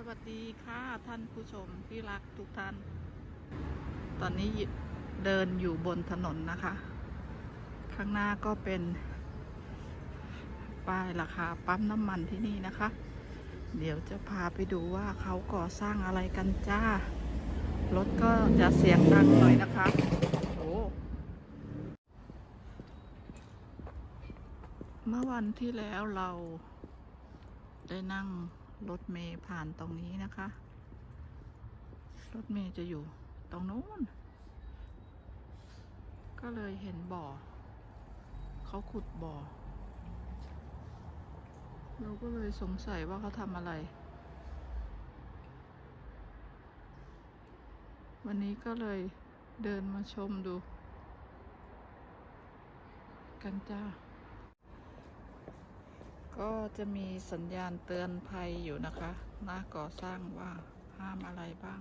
สวัสดีค่ะท่านผู้ชมที่รักทุกท่าน ตอนนี้เดินอยู่บนถนนนะคะ ข้างหน้าก็เป็น ป้ายราคาปั๊มน้ำมันที่นี่นะคะ เดี๋ยวจะพาไปดูว่าเขาก่อสร้างอะไรกันจ้า รถก็จะเสียงดังหน่อยนะคะโอ้เมื่อวันที่แล้วเราได้นั่ง รถเมย์ผ่านตรงนี้นะคะ รถเมย์จะอยู่ตรงนู้น ก็เลยเห็นบ่อ เขาขุดบ่อ เราก็เลยสงสัยว่าเขาทำอะไร วันนี้ก็เลยเดินมาชมดู กันจ้า ก็จะมีสัญญาณเตือนภัยอยู่นะคะ หน้าก่อสร้างว่าห้ามอะไรบ้าง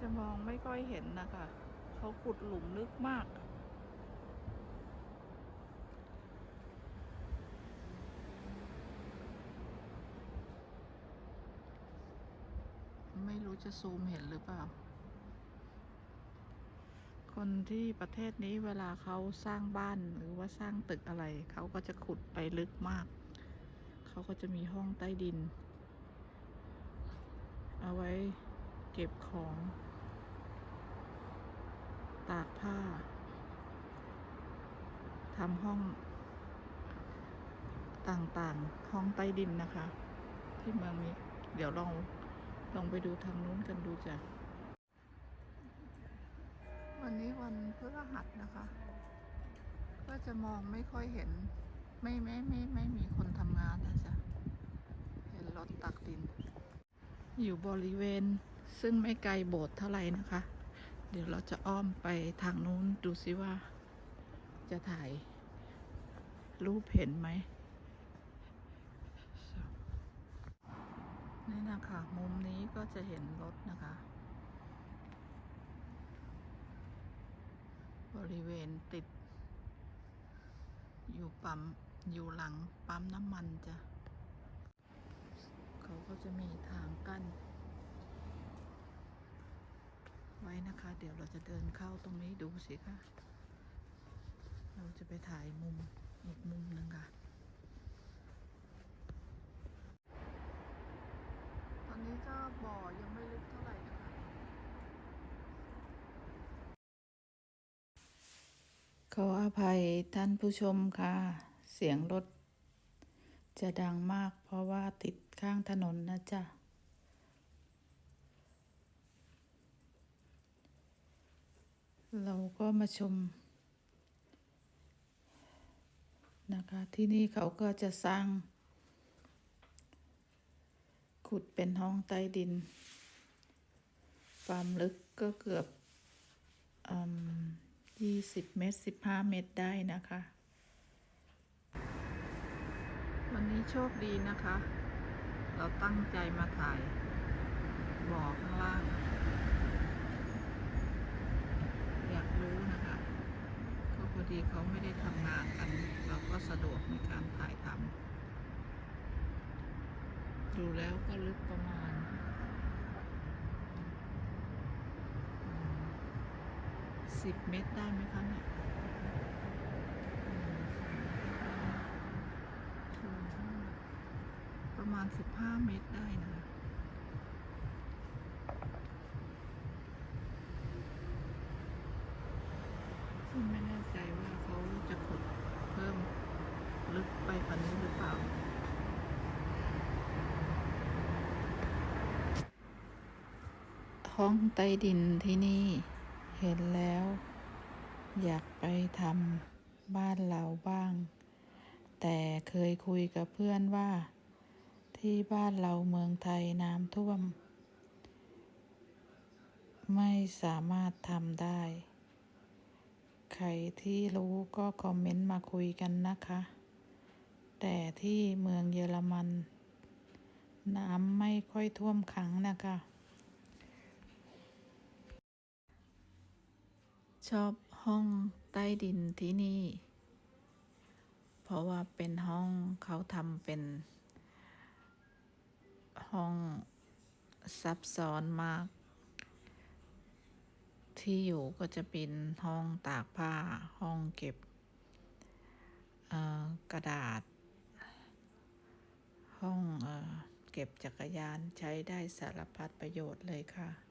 จะมองไม่ค่อยเห็นนะคะ เขาขุดหลุมลึกมากไม่รู้จะซูมเห็นหรือเปล่า คนที่ประเทศนี้เวลาเขาสร้างบ้านหรือว่าสร้างตึกอะไร เขาก็จะขุดไปลึกมาก เขาก็จะมีห้องใต้ดิน เอาไว้เก็บของ ตากผ้าทำห้องต่างๆ ห้องใต้ดินนะคะ ที่เมืองนี้ เดี๋ยวลองลองไปดูทางนู้นกันดูจ้ะ วันนี้วันพฤหัสนะคะ ก็จะมองไม่ค่อยเห็น ไม่ไม่ไม่ไม่มีคนทำงานนะจ๊ะ เห็นรถตักดิน อยู่บริเวณซึ่งไม่ไกลโบสถ์เท่าไหร่นะคะ เดี๋ยวเราจะอ้อมไปทางนู้นดูซิว่า จะถ่ายรูปเห็นไหมนี่นะคะ มุมนี้ก็จะเห็นรถนะคะ บริเวณติด อยู่ปั๊ม อยู่หลังปั๊มน้ำมันจ้ะ เขาก็จะมีทางกั้น ไว้นะคะ เดี๋ยวเราจะเดินเข้าตรงนี้ดูสิคะเราจะไปถ่ายมุมอีกมุมหนึ่งค่ะ ตอนนี้ก็บ่อยังไม่ลึกเท่าไหร่นะคะ ขออภัยท่านผู้ชมค่ะ เสียงรถ จะดังมากเพราะว่าติดข้างถนนนะจ๊ะ เราก็มาชม นะคะที่นี่เขาก็จะสร้าง ขุดเป็นห้องใต้ดิน ความลึกก็เกือบอ ยี่สิบเมตรสิบห้าเมตรได้นะคะ วันนี้โชคดีนะคะ เราตั้งใจมาถ่ายบ่อข้างล่าง อยากรู้นะคะ ก็พอดีเขาไม่ได้ทำงานกัน เราก็สะดวกในการถ่ายทำดูแล้วก็ลึกประมาณ สิบเมตรได้ไหมคะเนี่ยประมาณสิบห้าเมตรได้นะคะซึ่งไม่แน่ใจว่าเขาจะขุดเพิ่มลึกไปกว่านี้หรือเปล่าห้องใต้ดินที่นี่ เห็นแล้ว อยากไปทำบ้านเราบ้าง แต่เคยคุยกับเพื่อนว่า ที่บ้านเราเมืองไทยน้ำท่วม ไม่สามารถทำได้ ใครที่รู้ก็คอมเมนต์มาคุยกันนะคะ แต่ที่เมืองเยอรมัน น้ำไม่ค่อยท่วมขังนะคะ ชอบห้องใต้ดินที่นี่ เพราะว่าเป็นห้องเขาทำเป็น ห้องซับซ้อนมาก ที่อยู่ก็จะเป็นห้องตากผ้าห้องเก็บกระดาษ ห้องเอเก็บจักรยานใช้ได้สารพัดประโยชน์เลยค่ะ